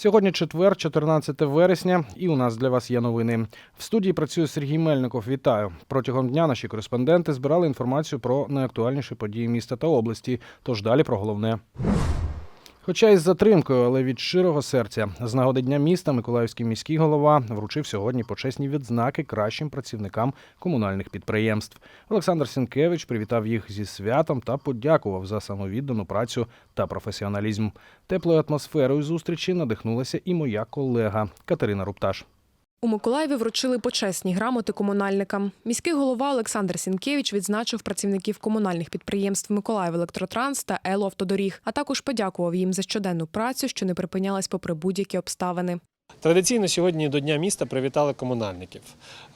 Сьогодні четвер, 14 вересня, і у нас для вас є новини. В студії працює Сергій Мельников. Вітаю. Протягом дня наші кореспонденти збирали інформацію про найактуальніші події міста та області. Тож далі про головне. Хоча із затримкою, але від щирого серця, з нагоди дня міста Миколаївський міський голова вручив сьогодні почесні відзнаки кращим працівникам комунальних підприємств. Олександр Сінкевич привітав їх зі святом та подякував за самовіддану працю та професіоналізм. Теплою атмосферою зустрічі надихнулася і моя колега Катерина Рупташ. У Миколаєві вручили почесні грамоти комунальникам. Міський голова Олександр Сінкевич відзначив працівників комунальних підприємств Миколаїв Електротранс та Ело Автодоріг, а також подякував їм за щоденну працю, що не припинялась попри будь-які обставини. Традиційно сьогодні до Дня міста привітали комунальників.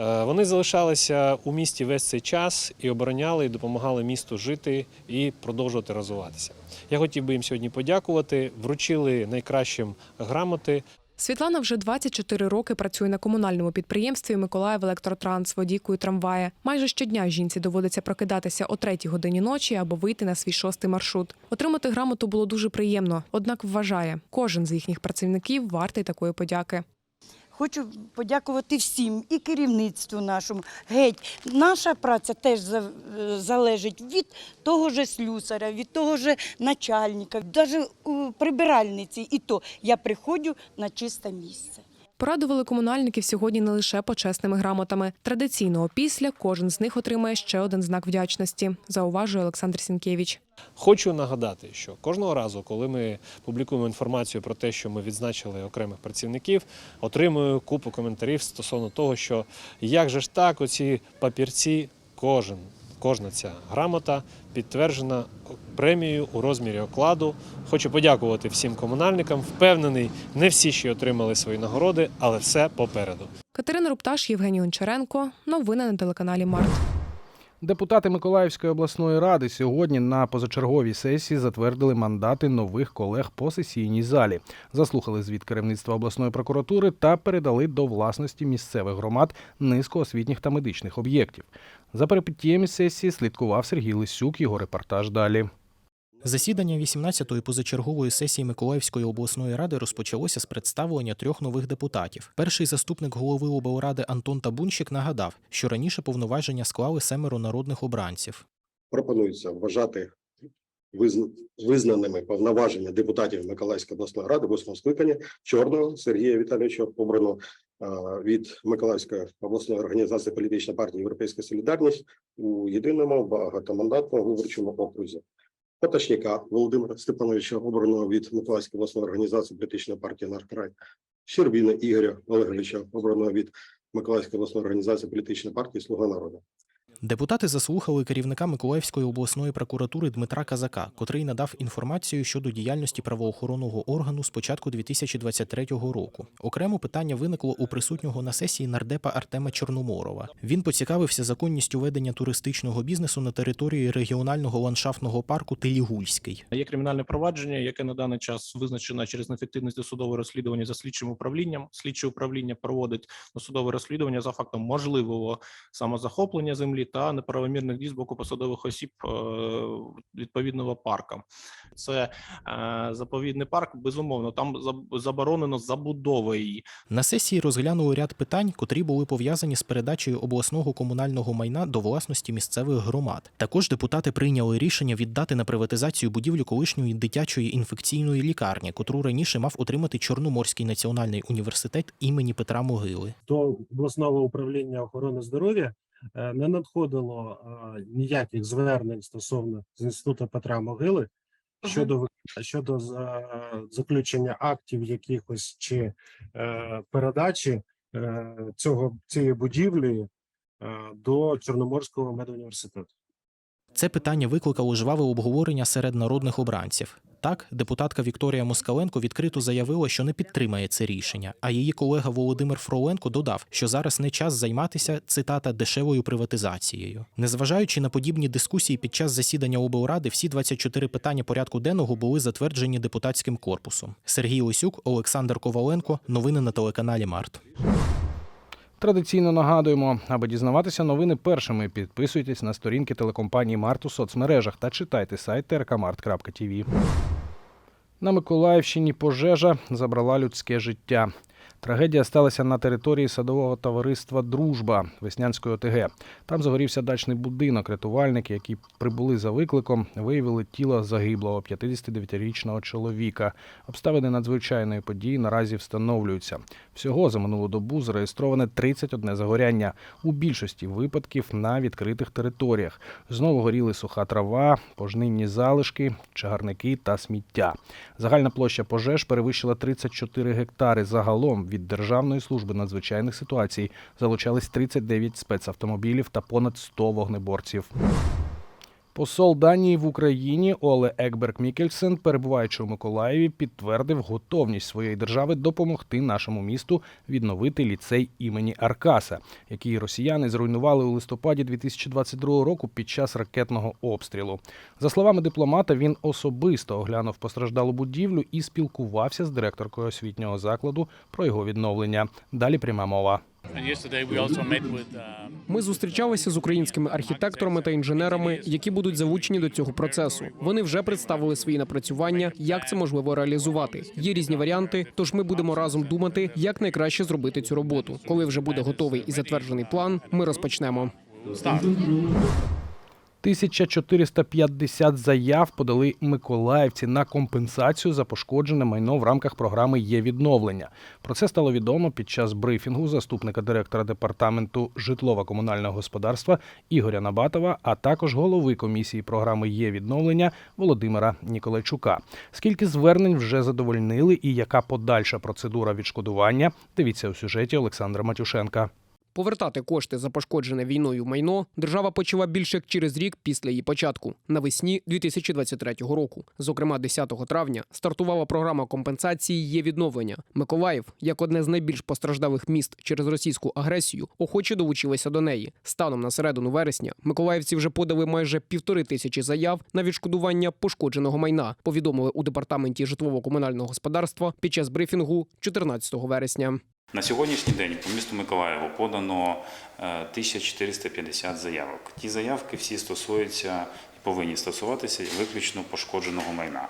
Е, Вони залишалися у місті весь цей час і обороняли, і допомагали місту жити і продовжувати розвиватися. Я хотів би їм сьогодні подякувати. Вручили найкращим грамоти. Світлана вже 24 роки працює на комунальному підприємстві Миколаїв Електротранс водійкою трамвая. Майже щодня жінці доводиться прокидатися о третій годині ночі або вийти на свій шостий маршрут. Отримати грамоту було дуже приємно, однак вважає, кожен з їхніх працівників вартий такої подяки. Хочу подякувати всім і керівництву нашому. Геть, наша праця теж е, залежить від того же слюсаря, від того же начальника, навіть прибиральниці. І то я приходжу на чисте місце. Порадували комунальників сьогодні не лише почесними грамотами. Традиційно опісля кожен з них отримає ще один знак вдячності, зауважує Олександр Сінкевич. Хочу нагадати, що кожного разу, коли ми публікуємо інформацію про те, що ми відзначили окремих працівників, отримую купу коментарів стосовно того, що як же ж так, оці папірці, кожен, кожна ця грамота підтверджена премією у розмірі окладу. Хочу подякувати всім комунальникам. Впевнений, не всі ще отримали свої нагороди, але все попереду. Катерина Рупташ, Євгеній Гончаренко. Новини на телеканалі Март. Депутати Миколаївської обласної ради сьогодні на позачерговій сесії затвердили мандати нових колег по сесійній залі, заслухали звіт керівництва обласної прокуратури та передали до власності місцевих громад низку освітніх та медичних об'єктів. За перипетіями сесії слідкував Сергій Лисюк. Його репортаж далі. Засідання 18-ї позачергової сесії Миколаївської обласної ради розпочалося з представлення трьох нових депутатів. Перший заступник голови облради Антон Табунщик нагадав, що раніше повноваження склали семеро народних обранців. пропонується вважати визн- визнаними повноваження депутатів Миколаївської обласної ради восьмого скликання Чорного Сергія Віталійовича обрано від Миколаївської обласної організації політичної партії Європейська Солідарність у єдиному багатомандатному виборчому окрузі. Поточника Володимира Степановича обраного від Миколаївської обласної організації політичної партії «Наш край». Щербіна Ігоря Олеговича обраного від Миколаївської обласної організації політичної партії Слуга народу. Депутати заслухали керівника Миколаївської обласної прокуратури Дмитра Казака, котрий надав інформацію щодо діяльності правоохоронного органу з початку 2023 року. Окремо питання виникло у присутнього на сесії нардепа Артема Чорноморова. Він поцікавився законністю ведення туристичного бізнесу на території регіонального ландшафтного парку Телігульський. Є кримінальне провадження, яке на даний час визначено через неефективність досудового розслідування за слідчим управлінням. Слідче управління проводить досудове розслідування за фактом можливого самозахоплення землі та неправомірних дій з боку посадових осіб е, відповідного парка. Це е, заповідний парк. Безумовно, там заборонено забудова її. На сесії розглянули ряд питань, котрі були пов'язані з передачею обласного комунального майна до власності місцевих громад. Також депутати прийняли рішення віддати на приватизацію будівлю колишньої дитячої інфекційної лікарні, котру раніше мав отримати Чорноморський національний університет імені Петра Могили. до обласного управління охорони здоров'я не надходило е, ніяких звернень стосовно з інституту Петра Могили щодо щодо за- заключення актів якихось чи е, передачі е, цього цієї будівлі е, до Чорноморського медуніверситету. Це питання викликало жваве обговорення серед народних обранців. Так, депутатка Вікторія Москаленко відкрито заявила, що не підтримає це рішення. А її колега Володимир Фроленко додав, що зараз не час займатися цитата дешевою приватизацією. Незважаючи на подібні дискусії під час засідання облради, всі 24 питання порядку денного були затверджені депутатським корпусом. Сергій Лисюк, Олександр Коваленко. Новини на телеканалі Март. Традиційно нагадуємо, аби дізнаватися новини першими, підписуйтесь на сторінки телекомпанії Март у соцмережах та читайте сайт trkmart.tv. На Миколаївщині пожежа забрала людське життя. Трагедія сталася на території садового товариства Дружба Веснянської ОТГ. Там загорівся дачний будинок. Рятувальники, які прибули за викликом, виявили тіло загиблого 59-річного чоловіка. Обставини надзвичайної події наразі встановлюються. Всього за минулу добу зареєстроване 31 загоряння. У більшості випадків на відкритих територіях. Знову горіли суха трава, пожнинні залишки, чагарники та сміття. Загальна площа пожеж перевищила 34 гектари. Загалом від Державної служби надзвичайних ситуацій залучались 39 спецавтомобілів та понад 100 вогнеборців. Посол Данії в Україні Оле Екберг Мікельсен, перебуваючи у Миколаєві, підтвердив готовність своєї держави допомогти нашому місту відновити ліцей імені Аркаса, який росіяни зруйнували у листопаді 2022 року під час ракетного обстрілу. За словами дипломата, він особисто оглянув постраждалу будівлю і спілкувався з директоркою освітнього закладу про його відновлення. Далі пряма мова. Ми зустрічалися з українськими архітекторами та інженерами, які будуть залучені до цього процесу. Вони вже представили свої напрацювання, як це можливо реалізувати. Є різні варіанти, тож ми будемо разом думати, як найкраще зробити цю роботу. Коли вже буде готовий і затверджений план, ми розпочнемо. 1450 заяв подали миколаївці на компенсацію за пошкоджене майно в рамках програми є відновлення. Про це стало відомо під час брифінгу заступника директора департаменту житлово-комунального господарства Ігоря Набатова, а також голови комісії програми є відновлення Володимира Ніколайчука. Скільки звернень вже задовольнили і яка подальша процедура відшкодування? Дивіться у сюжеті Олександра Матюшенка. Повертати кошти за пошкоджене війною майно держава почала більше як через рік після її початку, навесні 2023 року. Зокрема, 10 травня стартувала програма компенсації є відновлення. Миколаїв, як одне з найбільш постраждалих міст через російську агресію, охоче долучилися до неї. Станом на середину вересня миколаївці вже подали майже півтори тисячі заяв на відшкодування пошкодженого майна. Повідомили у департаменті житлово-комунального господарства під час брифінгу 14 вересня. На сьогоднішній день по місту Миколаєву подано е, 1450 заявок. Ті заявки всі стосуються і повинні стосуватися виключно пошкодженого майна.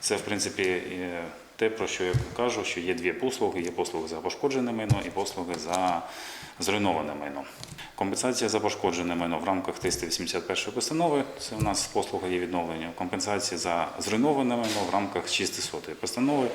Це, в принципі, е, те, про що я кажу, що є дві послуги: є послуги за пошкоджене майно і послуги за зруйноване майно. Компенсація за пошкоджене майно в рамках 381 постанови. Це у нас послуга є відновлення. Компенсація за зруйноване майно в рамках 600 постанови,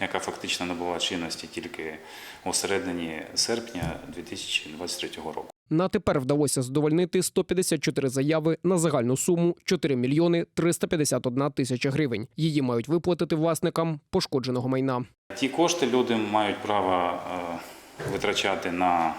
яка фактично набула чинності тільки у середині серпня 2023 року. На тепер вдалося задовольнити 154 заяви на загальну суму 4 мільйони 351 тисяча гривень. Її мають виплатити власникам пошкодженого майна. Ті кошти люди мають право е, витрачати на е,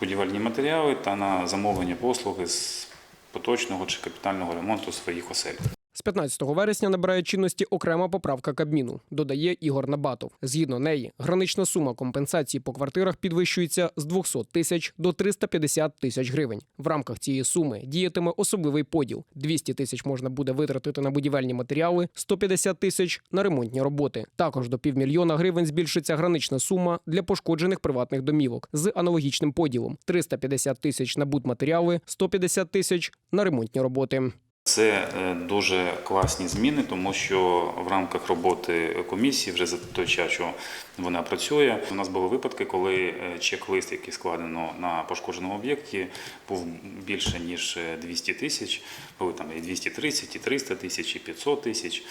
будівельні матеріали та на замовлення послуги з поточного чи капітального ремонту своїх осель. З 15 вересня набирає чинності окрема поправка Кабміну, додає Ігор Набатов. Згідно неї, гранична сума компенсації по квартирах підвищується з 200 тисяч до 350 тисяч гривень. В рамках цієї суми діятиме особливий поділ: 200 тисяч можна буде витратити на будівельні матеріали, 150 тисяч на ремонтні роботи. Також до півмільйона гривень збільшиться гранична сума для пошкоджених приватних домівок з аналогічним поділом: 350 тисяч на будматеріали, 150 тисяч на ремонтні роботи. Це е, дуже класні зміни, тому що в рамках роботи комісії вже за той час, що вона працює, у нас були випадки, коли е, чек-лист, який складено на пошкодженому об'єкті, був більше ніж 200 тисяч. Були там і 230, і 300 тисяч, і 500 тисяч.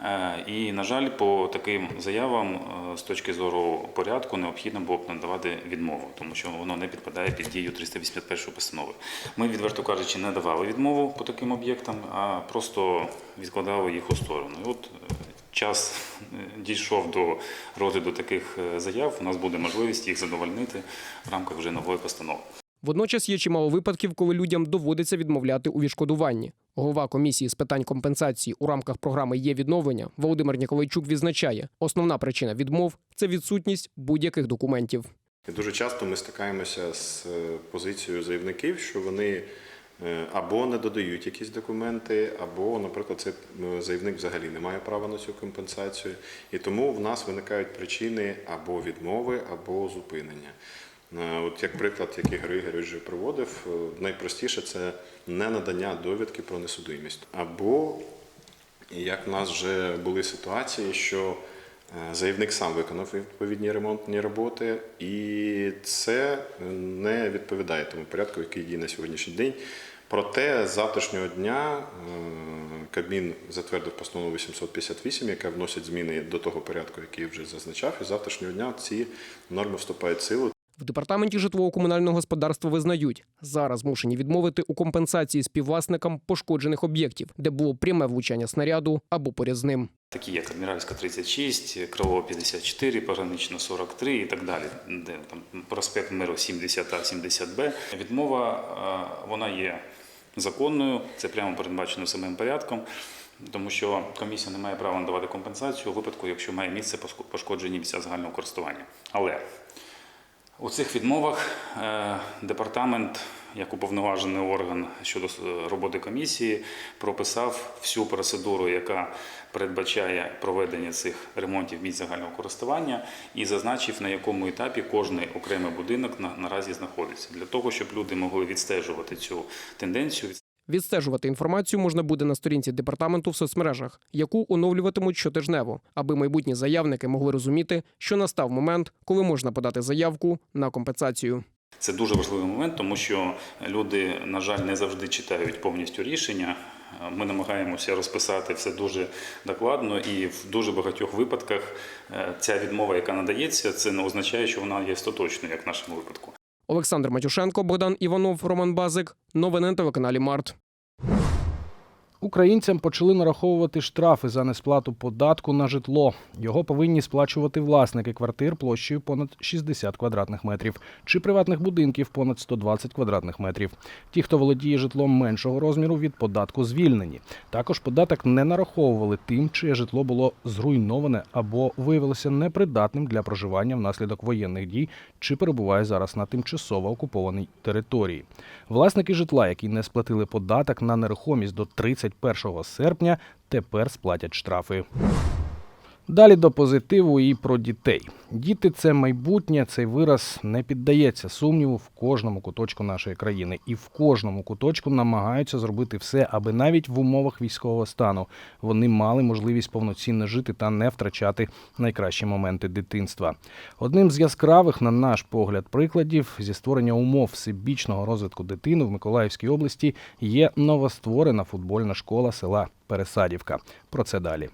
Е, І, на жаль, по таким заявам е, з точки зору порядку необхідно було б надавати відмову, тому що воно не підпадає під дію 381 постанови. Ми, відверто кажучи, не давали відмову по таким об'єктам, а просто відкладали їх у сторону. І от е, час дійшов до розгляду таких заяв. У нас буде можливість їх задовольнити в рамках вже нової постанови. Водночас є чимало випадків, коли людям доводиться відмовляти у відшкодуванні. Голова комісії з питань компенсації у рамках програми є відновлення Володимир Ніколайчук відзначає, основна причина відмов це відсутність будь-яких документів. Дуже часто ми стикаємося з е, позицією заявників, що вони е, або не додають якісь документи, або, наприклад, цей е, заявник взагалі не має права на цю компенсацію. І тому в нас виникають причини або відмови, або зупинення. Е, От як приклад, який Григорій вже проводив, е, найпростіше це не надання довідки про несудимість. Або як в нас вже були ситуації, що е, заявник сам виконав відповідні ремонтні роботи, і це не відповідає тому порядку, який діє на сьогоднішній день. Проте з завтрашнього дня Кабмін затвердив постанову 858, яка вносить зміни до того порядку, який вже зазначав. І з завтрашнього дня ці норми вступають в силу. В департаменті житлово-комунального господарства визнають, зараз змушені відмовити у компенсації співвласникам пошкоджених об'єктів, де було пряме влучання снаряду або поряд з ним. Такі як Адміральська 36, Крилова 54, Погранична 43 і так далі, де там проспект Миру 70А, 70Б. Відмова вона є законною, це прямо передбачено самим порядком. Тому що комісія не має права надавати компенсацію у випадку, якщо має місце пошкоджені місця загального користування. Але у цих відмовах е, департамент, як уповноважений орган щодо роботи комісії, прописав всю процедуру, яка передбачає проведення цих ремонтів місць загального користування, і зазначив, на якому етапі кожний окремий будинок на- наразі знаходиться, для того, щоб люди могли відстежувати цю тенденцію. Відстежувати інформацію можна буде на сторінці департаменту в соцмережах, яку оновлюватимуть щотижнево, аби майбутні заявники могли розуміти, що настав момент, коли можна подати заявку на компенсацію. Це дуже важливий момент, тому що люди, на жаль, не завжди читають повністю рішення. Ми намагаємося розписати все дуже докладно, і в дуже багатьох випадках е, ця відмова, яка надається, це не означає, що вона є остаточною, як в нашому випадку. Олександр Матюшенко, Богдан Іванов, Роман Базик. Новини на телеканалі Март. Українцям почали нараховувати штрафи за несплату податку на житло. Його повинні сплачувати власники квартир площею понад 60 квадратних метрів чи приватних будинків понад 120 квадратних метрів. Ті, хто володіє житлом меншого розміру, від податку звільнені. Також податок не нараховували тим, чиє житло було зруйноване або виявилося непридатним для проживання внаслідок воєнних дій чи перебуває зараз на тимчасово окупованій території. Власники житла, які не сплатили податок на нерухомість до 31 серпня, тепер сплатять штрафи. Далі до позитиву і про дітей. Діти це майбутнє, цей вираз не піддається сумніву в кожному куточку нашої країни, і в кожному куточку намагаються зробити все, аби навіть в умовах військового стану вони мали можливість повноцінно жити та не втрачати найкращі моменти дитинства. Одним з яскравих, на наш погляд, прикладів зі створення умов всебічного розвитку дитини в Миколаївській області є новостворена футбольна школа села Пересадівка. Про це далі.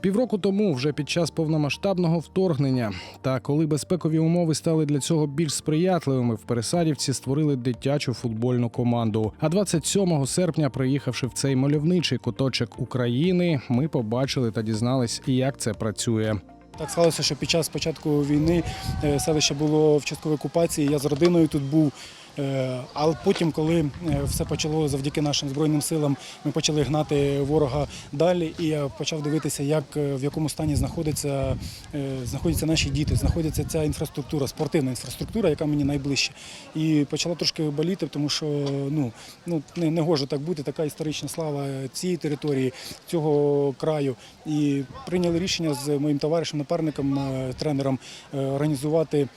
Півроку тому, вже під час повномасштабного вторгнення, та коли безпекові умови стали для цього більш сприятливими, в Пересадівці створили дитячу футбольну команду. А 27 серпня, приїхавши в цей мальовничий куточок України, ми побачили та дізнались, як це працює. Так склалося, що під час початку війни е, селище було в частковій окупації. Я з родиною тут був. Е, Але потім, коли е, все почало завдяки нашим збройним силам, ми почали гнати ворога далі, і я почав дивитися, як е, в якому стані знаходиться, е, знаходяться наші діти, знаходиться ця інфраструктура, спортивна інфраструктура, яка мені найближче. І почала трошки боліти, тому що ну, ну не, не гоже так бути, така історична слава цієї території, цього краю. І прийняли рішення з моїм товаришем, напарником, тренером організувати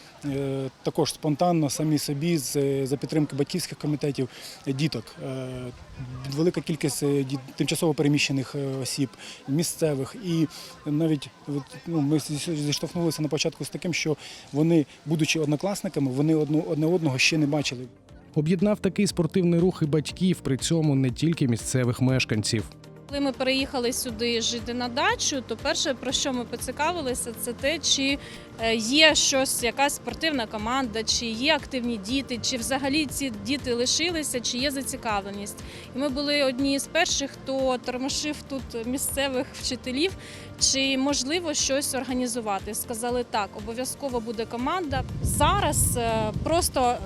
також спонтанно самі собі з за підтримки батьківських комітетів е, діток. Е, Велика кількість е, тимчасово переміщених осіб, місцевих. І навіть ну, ми зіштовхнулися на початку з таким, що вони, будучи однокласниками, вони одне одного ще не бачили. Об'єднав такий спортивний рух і батьків, при цьому не тільки місцевих мешканців. Коли ми переїхали сюди жити на дачу, то перше про що ми поцікавилися, це те, чи е, є щось, якась спортивна команда, чи є активні діти, чи взагалі ці діти лишилися, чи є зацікавленість. І ми були одні з перших, хто тормошив тут місцевих вчителів, чи можливо щось організувати. Сказали так, обов'язково буде команда. Зараз е, просто.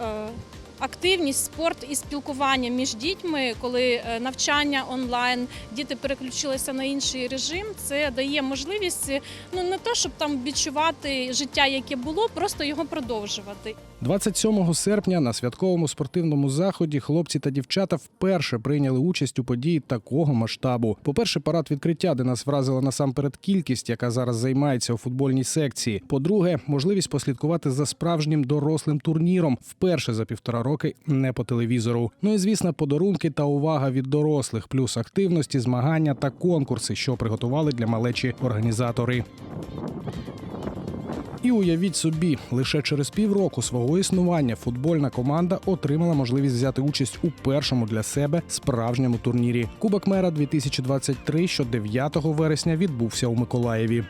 Е, Активність, спорт і спілкування між дітьми, коли е, навчання онлайн, діти переключилися на інший режим. Це дає можливість ну не то, щоб там відчувати життя, яке було, просто його продовжувати. 27 серпня на святковому спортивному заході хлопці та дівчата вперше прийняли участь у події такого масштабу. По-перше, парад відкриття, де нас вразила насамперед кількість, яка зараз займається у футбольній секції. По-друге, можливість послідкувати за справжнім дорослим турніром вперше за півтора роки не по телевізору. Ну і звісно, подарунки та увага від дорослих, плюс активності, змагання та конкурси, що приготували для малечі організатори. І уявіть собі, лише через півроку свого існування футбольна команда отримала можливість взяти участь у першому для себе справжньому турнірі. Кубок мера 2023, що 9 вересня відбувся у Миколаєві.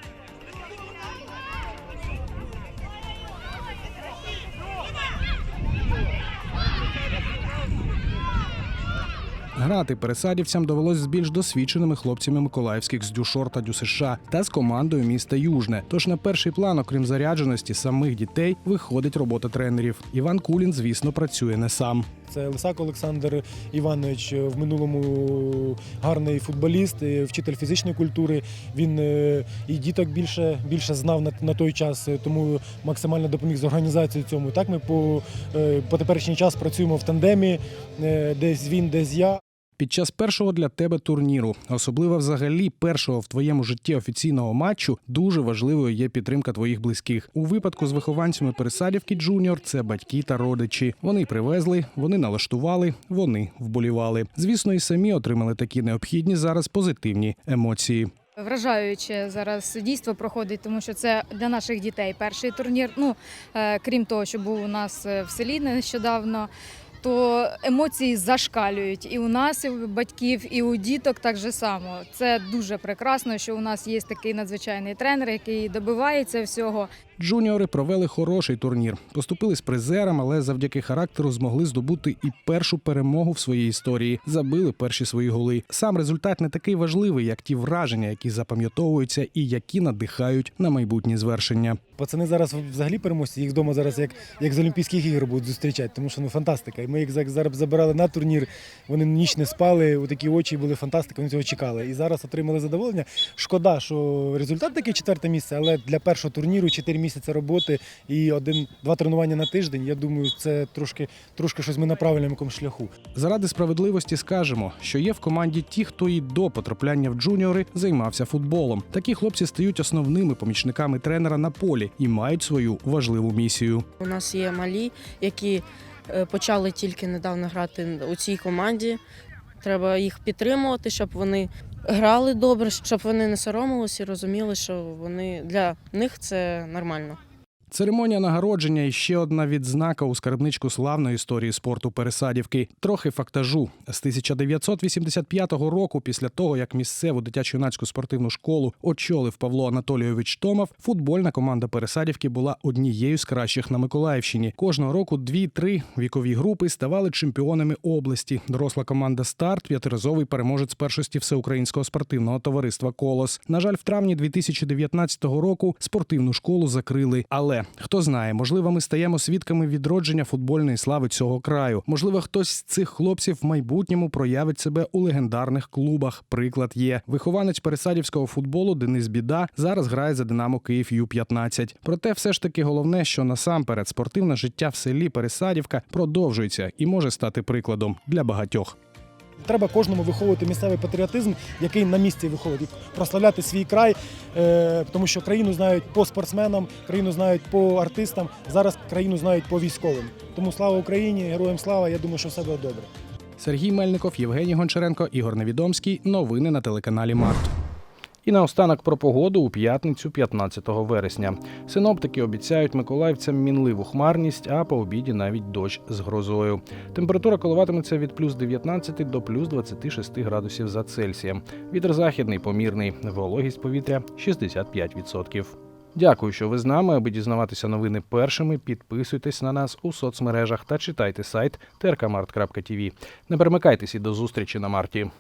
Грати пересадівцям довелось з більш досвідченими хлопцями миколаївських з Дюшор та ДЮСШ та з командою міста Южне. Тож на перший план, окрім зарядженості самих дітей, виходить робота тренерів. Іван Кулін, звісно, працює не сам. Це Лисак Олександр Іванович, в минулому гарний футболіст, е, вчитель фізичної культури. Він е, і діток більше, більше знав на, на той час, е, тому максимально допоміг з організацією цьому. Так ми по, е, по теперішній час працюємо в тандемі, е, десь він, десь я. Під час першого для тебе турніру, особливо взагалі першого в твоєму житті офіційного матчу, дуже важливою є підтримка твоїх близьких. У випадку з вихованцями пересадівки Джуніор це батьки та родичі. Вони привезли, вони налаштували, вони вболівали. Звісно, і самі отримали такі необхідні зараз позитивні емоції. Вражаюче зараз дійство проходить, тому що це для наших дітей перший турнір. Ну е, крім того, що був у нас е, в селі нещодавно. То емоції зашкалюють і у нас, і у батьків, і у діток так же само. Це дуже прекрасно, що у нас є такий надзвичайний тренер, який добивається всього. Джуніори провели хороший турнір, поступили з призером, але завдяки характеру змогли здобути і першу перемогу в своїй історії. Забили перші свої голи. Сам результат не такий важливий, як ті враження, які запам'ятовуються і які надихають на майбутні звершення. Пацани зараз взагалі переможці, їх вдома зараз як, як з Олімпійських ігор будуть зустрічати, тому що ну фантастика. І ми їх зараз забирали на турнір, вони ніч не спали, у такі очі були фантастика, вони цього чекали. І зараз отримали задоволення. Шкода, що результат такий четверте місце, але для першого турніру чотири 4 місяці роботи і один-два тренування на тиждень. Я думаю, це трошки, трошки щось ми на правильному якомусь шляху. Заради справедливості скажемо, що є в команді ті, хто і до потрапляння в джуніори займався футболом. Такі хлопці стають основними помічниками тренера на полі і мають свою важливу місію. У нас є малі, які е, почали тільки недавно грати у цій команді. Треба їх підтримувати, щоб вони грали добре, щоб вони не соромилися і розуміли, що вони для них це нормально. Церемонія нагородження і ще одна відзнака у скарбничку славної історії спорту Пересадівки. Трохи фактажу з 1985 року, після того як місцеву дитячо-юнацьку спортивну школу очолив Павло Анатолійович Томов, футбольна команда Пересадівки була однією з кращих на Миколаївщині. Кожного року дві-три вікові групи ставали чемпіонами області. Доросла команда Старт п'ятиразовий переможець першості всеукраїнського спортивного товариства Колос. На жаль, в травні 2019 року спортивну школу закрили. Але хто знає, можливо, ми стаємо свідками відродження футбольної слави цього краю. Можливо, хтось з цих хлопців в майбутньому проявить себе у легендарних клубах. Приклад є вихованець пересадівського футболу Денис Біда зараз грає за Динамо Київ Ю-15. Проте, все ж таки, головне, що насамперед спортивне життя в селі Пересадівка продовжується і може стати прикладом для багатьох. Треба кожному виховувати місцевий патріотизм, який на місці виходить, прославляти свій край, е, тому що країну знають по спортсменам, країну знають по артистам. Зараз країну знають по військовим. Тому слава Україні, героям слава. Я думаю, що все буде добре. Сергій Мельников, Євгеній Гончаренко, Ігор Невідомський. Новини на телеканалі Март. І наостанок про погоду у п'ятницю, 15 вересня. Синоптики обіцяють миколаївцям мінливу хмарність, а по обіді навіть дощ з грозою. Температура коливатиметься від плюс 19 до плюс 26 градусів за Цельсієм. Вітер західний помірний, вологість повітря 65%. Дякую, що ви з нами. Аби дізнаватися новини першими, підписуйтесь на нас у соцмережах та читайте сайт trkmart.tv. Не перемикайтеся до зустрічі на марті.